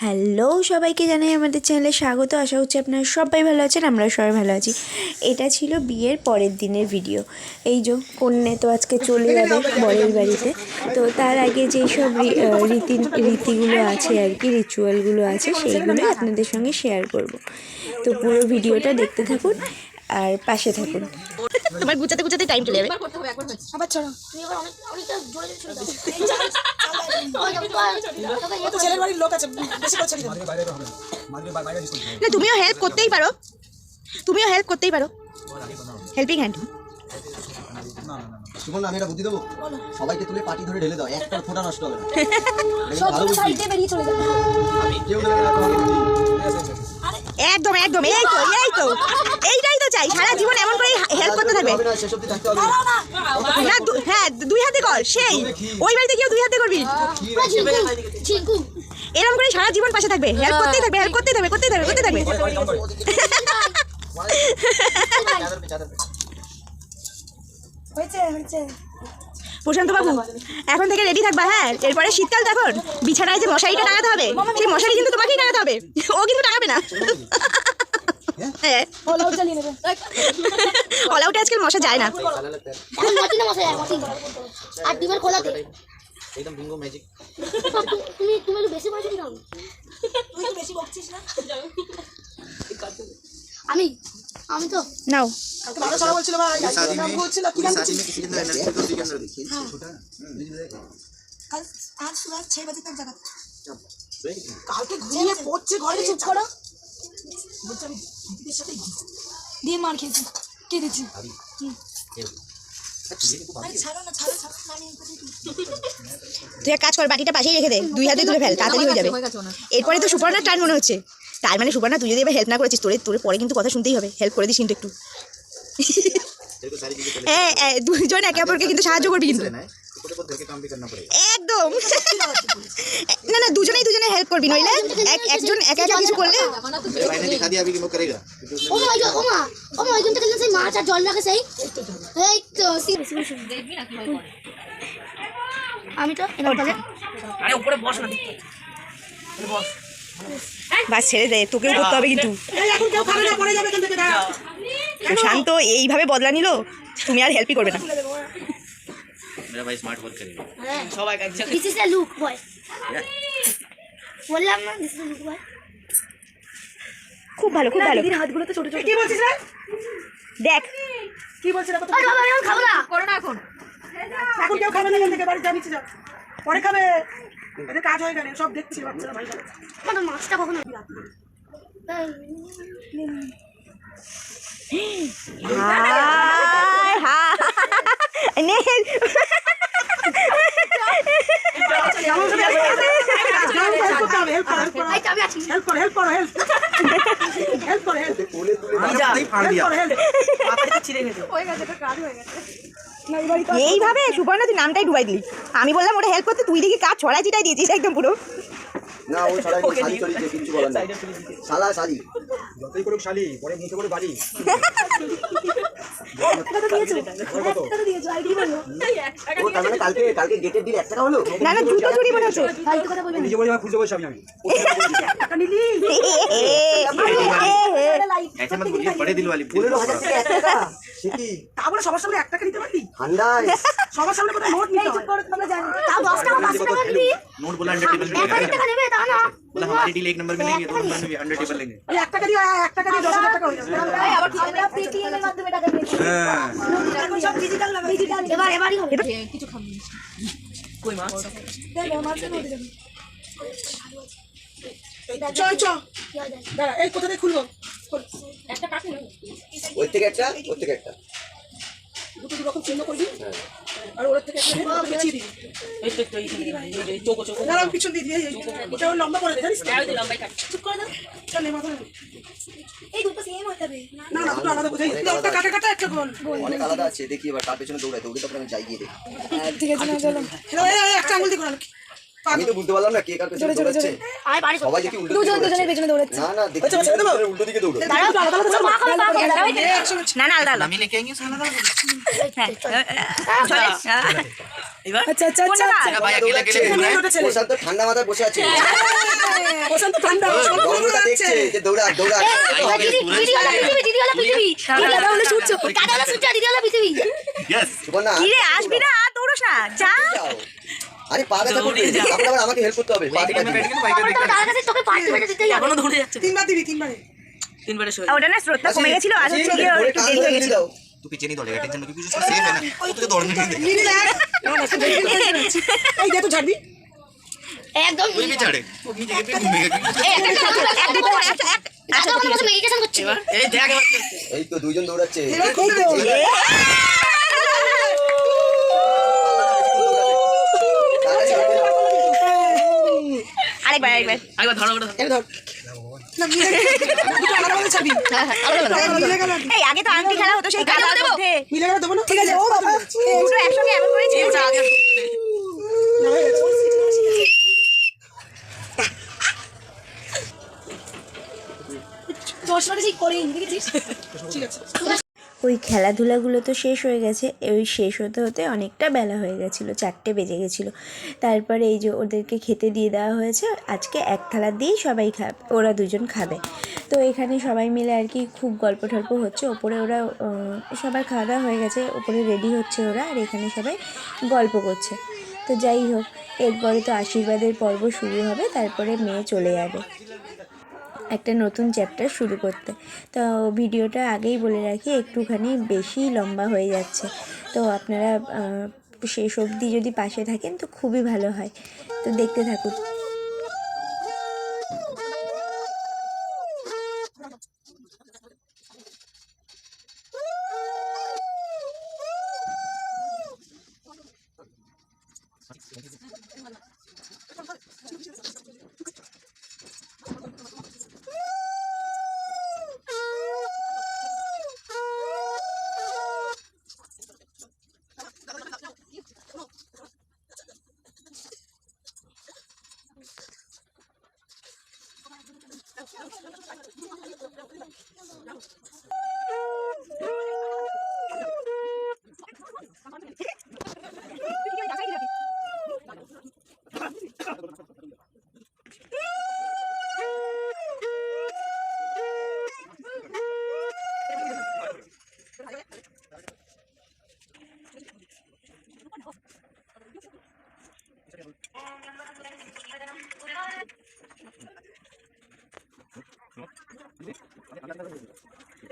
Hello সবাইকে জানাই আমাদের চ্যানেলে স্বাগত। আশা হচ্ছে আপনারা সবাই ভালো আছেন আমরা সবাই ভালো আছি। এটা ছিল বিয়ের পরের দিনের ভিডিও এই যে কন্যা তো আজকে চলে যাবে বরের বাড়িতে। তো তার আগে যেসব সব রীতি, রীতিগুলো আছে আর কি রিচুয়ালগুলো আছে, সেইগুলো আপনাদের সঙ্গে শেয়ার করব। তো পুরো ভিডিওটা দেখতে থাকুন আর পাশে থাকুন। তোমার গুছাতে গুছাতে টাইম চলে যাবে। না। তুমিও হেল্প করতেই পারো। তুমিও হেল্প করতেই পারো। হেল্পিং হ্যান্ড সুমন আমি এটা বুদ্ধি দেবো? সবাইকে তুলে পাটি ধরে ঢেলে দাও একটা ফোঁটা নষ্ট হবে না। ভালো বুদ্ধি। কেউ একদম একদম, এই তো এই তো। এইটাই তো চাই, সারা জীবন এমন করে হেল্প করতে থাকবে। না হ্যাঁ দুই হাতে কর, সেই। ওই বাড়িতে গিয়েও দুই হাতে করবি। এরকম করে সারা জীবন পাশে থাকবে। হেল্প করতেই থাকবে হেল্প করতেই থাকবে করতেই থাকবে করতেই থাকবে। হয়েছে হয়েছে। প্রশান্ত বাবু এখন থেকে রেডি থাকবা হ্যাঁ? এরপরে শীতকাল তখন। বিছানায় যে মশারিটা টাঙাতে হবে সেই মশারি কিন্তু তোমাকেই টাঙাতে হবে। ও কিন্তু টাঙাবে না। হ্যাঁ? আউটে আজকাল মশা যায় না। মতি না মশাই মতি। আর ডিমের খোলাতে একদম বিঙ্গো ম্যাজিক তুমি তুমি একটু বেশি বকছিস না? আমি আমি তো। নাও। কালকে ঘুমিয়ে পড়ছে ঘরে চুপ করো। সাথে দিয়ে মার খেয়েছি তুই এক কাজ কর বাটিটা পাশেই রেখে দে। দুই হাতে তুলে ফেল তাড়াতাড়ি হয়ে যাবে। এরপরে তো সুপর্ণার টার্ন মনে হচ্ছে। তার মানে সুপর্ণা তুই যদি এবার হেল্প না করেছিস তোরে তোরে পরে কিন্তু কথা শুনতেই হবে। হেল্প করে দিস কিন্তু একটু। হ্যাঁ হ্যাঁ, দুজন একে অপরকে কিন্তু সাহায্য করবি কিন্তু। একদম। না না দুজনেই দুজনে হেল্প করবি নইলে এক একজন একা একা কিছু করলে ও মা ও মা ও মা ওই জন্য খেললে সেই মাছ আর জল রাখে সেই। এই তো সি- আমি তো এরকম কাজে বাস। ছেড়ে দে তোকেও করতে হবে কিন্তু এই এখন কেউ খাবে না পড়ে যাবে এখান থেকে দাঁড়া শান্ত এইভাবে বদলা নিল তুমি আর হেল্পই করবে না मेरा भाई स्मार्ट वर्क करेगा this is a look boy বললাম না this is a look boy খুব ভালো খুব ভালো হাতগুলো তো ছোট ছোট কি বলছিস রে দেখ কি বলছিস এখন আরে বাবা আমি এখন খাবো না এখন কেউ খাবে না এখান থেকে বাড়ি যা নিচে যা পরে খাবে এদের কাজ গেলে সব দেখছি, বাচ্চারা ভাই খাবে মাছটা কখনো হাই হাই নে। হেল্প করতে হবে হেল্প করো হেল্প করো এই তো আমি আছি হেল্প করো হেল্প করো হেল্প হেল্প করো হেল্প কোলে তুলে হেল্প করো হেল্প এইভাবে সুবর্ণা, তুই নামটাই ডুবাই দিলি। আমি বললাম ওটা হেল্প করতে তুই দেখি কাজ ছড়াই চিটাই দিয়েছিস একদম পুরো না ও ছড়াই শালি বলার নেই শালা শালি যতই করুক শালি পরে মুখে করে বাড়ি ও তার মানে কালকে কালকে গেটের দিল এক টাকা হলো না না জুতো চুরি মনে হচ্ছে ফালতু কথা বলবেন নিজে বলে খুঁজে বসে আমি আমি টাকা নিলি ऐसे मत बोलिए बड़े दिल वाली পনেরো হাজার টাকা এক টাকা সে কি তা বলে সবার সামনে এক টাকা নিতে পারলি ঠান্ডায় সবার সামনে কোথাও নোট নিতে হয় তাও দশ টাকা পাঁচ টাকা নিবি नोट बोला हंड्रेड टेबल এক হাজার টাকা নেবে তা না बोला हमारी डील एक नंबर में लेंगे दो नंबर में हंड्रेड टेबल लेंगे ওই এক টাকা দিয়ে এক টাকা দিয়ে দশ হাজার টাকা হয়ে যাবে আমরা পেটিএম এর মাধ্যমে টাকা দিয়েছি এখন সব ডিজিটাল না এবার এবারই হবে চল চল দাঁড়া এই কোথা থেকে খুলবো খোল। ওর থেকে একটা ওর থেকে একটা। দুটো দু রকম চিহ্ন করবি? আর ওর থেকে একটা পেঁচিয়ে দিবি দাঁড়া আমি পিছন দিয়ে দিয়ে ওটা লম্বা করে দে জানিস চুপ করে দাও। চল মাথা এই দুটো সেম হতে হবে। না না দুটো আলাদা বোঝাই একটা কাটা কাটা একটা গোল। অনেক আলাদা আছে। দেখি এবার তার পেছনে দৌড়াই দৌড়ে তারপরে আমি যাই গিয়ে দেখি। এই, এই, একটা আঙুল দিয়ে আমি তো বুঝতে পারলাম না কে কার পেছনে দৌড়াচ্ছে সবাই দেখি উল্টো দুজন দুজনের পেছনে দৌড়াচ্ছে না না দেখো ছেড়ে দাও উল্টো দিকে দৌড়ো না না আমি লিখে সালা এবার আচ্ছা আচ্ছা আচ্ছা ভাই প্রশান্ত ঠান্ডা মাথায় বসে আছে প্রশান্ত ঠান্ডা গরমটা দেখছে যে দৌড়া দৌড়া পৃথিবী পৃথিবী সূর্য সূর্য পৃথিবী ইয়েস কি রে আসবি না দৌড়স না যা আরে পা ব্যথা করবে। আপনি আবার আমাকে হেল্প করতে হবে। পা কাছে তোকে পাঁচ মিনিট দিতেই এখনও ধরে যাচ্ছে। তিনবার দিবি তিনবারে। তিনবারে সরে ওটা না স্রোতটা আচ্ছা, কমে গেছিল আর আচ্ছা, হচ্ছে গিয়ে একটু দেরি হয়ে গেছিল। তুই পিছিয়ে দলে গেছে জন্য কিছু সেভ না? ও তোকে দৌড় নিয়ে এই দে তো ছাড়বি একদম এই তো দুইজন দৌড়াচ্ছে। আরেকবার আরেকবার এই ধর। দুটো আলাদা আলাদা ছাবি। মিলে গেল। এই আগে তো আংটি খেলা হতো সেই কাদার মধ্যে। মিলে গেল দেবো না? ঠিক আছে ও বাবা। দুটো একসঙ্গে এমন করে ছেড়েছে দর্শনটা সেই করেই দেখেছিস? ঠিক আছে। ওই খেলাধুলাগুলো তো শেষ হয়ে গেছে। ওই শেষ হতে হতে অনেকটা বেলা হয়ে গেছিল, চারটে বেজে গেছিল। তারপরে এই যে ওদেরকে খেতে দিয়ে দেওয়া হয়েছে, আজকে এক থালা দিয়েই সবাই খাবে ওরা দুজন খাবে। তো এখানে সবাই মিলে আর কি খুব গল্প টল্প হচ্ছে। ওপরে ওরা সবার খাওয়া দাওয়া হয়ে গেছে, ওপরে রেডি হচ্ছে ওরা আর এখানে সবাই গল্প করছে। তো যাই হোক, এরপরে তো আশীর্বাদের পর্ব শুরু হবে, তারপরে মেয়ে চলে যাবে। একটা নতুন চ্যাপ্টার শুরু করতে। তো ভিডিওটা আগেই বলে রাখি, একটুখানি বেশি লম্বা হয়ে যাচ্ছে। তো আপনারা শেষ অবধি যদি পাশে থাকেন তো খুবই ভালো হয়। তো দেখতে থাকুন। 然后 对，反正反正那个。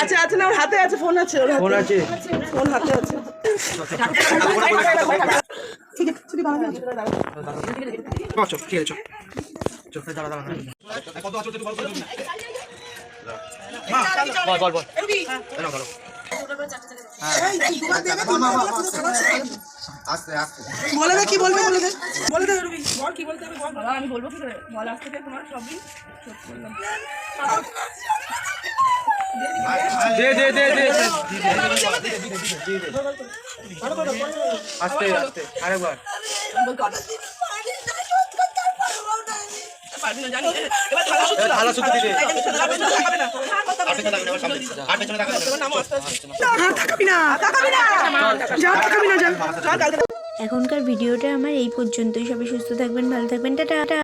আছে আছে না ওর হাতে আছে ফোন আছে ওর ফোন আছে ফোন হাতে আছে চল ঠিক আছে চল চল দাঁড়া দাঁড়া কত আছে একটু বল বল বল আস্তে আস্তে। বলে দে কি বলবে বলে দে। বলে দে রবি। বল কি বলতে হবে বল। বাবা আমি বলব কি করে? বল আস্তে করে তোমার সবই দে দে দে দে আস্তে আস্তে। আরেকবার। পারবি না জানি এবার থালা শুদ্ধ থালা শুদ্ধ দিতে। আর না, এবার সামনে। দিকে। আর পেছনে তাকাবি না। তাকাবি না। তাকাবি না যা তাকাবি না যা। এখনকার ভিডিওটা আমার এই পর্যন্তই। সবাই সুস্থ থাকবেন ভালো থাকবেন। টাটা।